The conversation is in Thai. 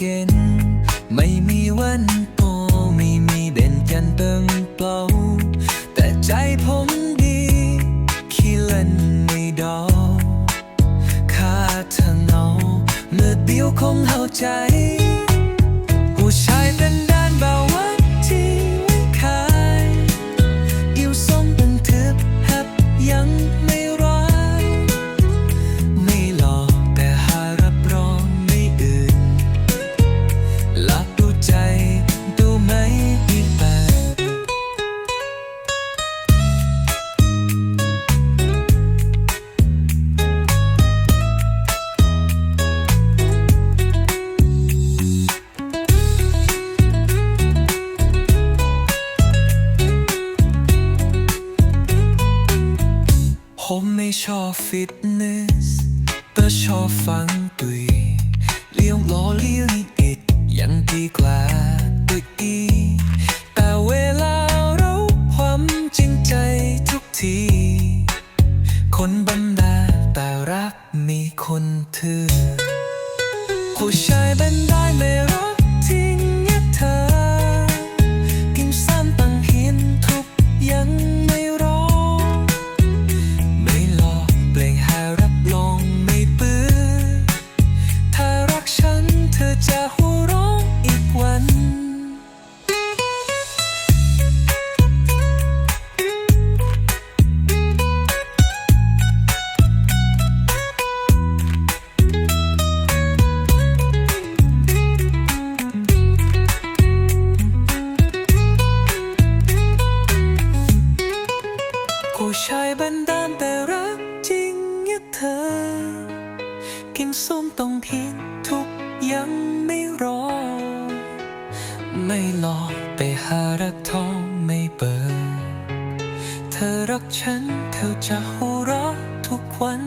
again ไม่มีวันโตไม่มีเด่นกันเติงเปล่า แต่ใจผมดีขี้เล่นไม่ดอค่าทางเนาเมื่อเดียวคงเข้าใจ ผมไม่ชอบฟิตเนสแต่ชอบฟังตุยเลี้ยวล้อเลี้ยวนิดอิดยังดีกว่าตุยอีแต่เวลาเราความจริงใจทุกที คนบรรดาแต่รักมีคนถือผู้ชายบันได้ไม่รักทิ้ง ผู้ชายบันดาลแต่รักจริงอย่าเธอ กินส้มต้องพินทุกยังไม่รอ ไม่หลอกไปหารักทองไม่เปิด เธอรักฉันเธอจะหัวเราะทุกวัน